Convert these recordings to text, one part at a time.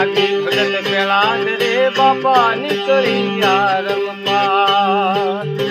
લાગી ભગત પેલા રે બાપા નીકળી યાર રમવા ને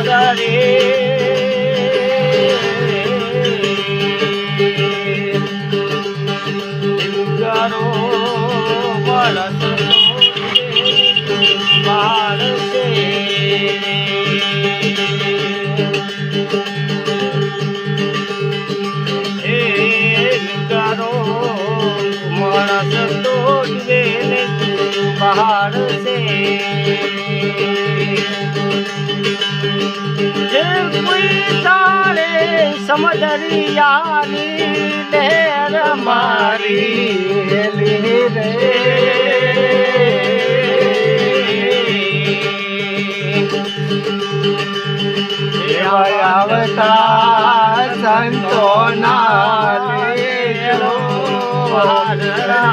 रे करो मो बरे से સમદરિયાની લહેર મારી રે. આવતા લેલો આવતા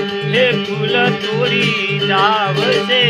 એ ફૂલ તોરી જાવશે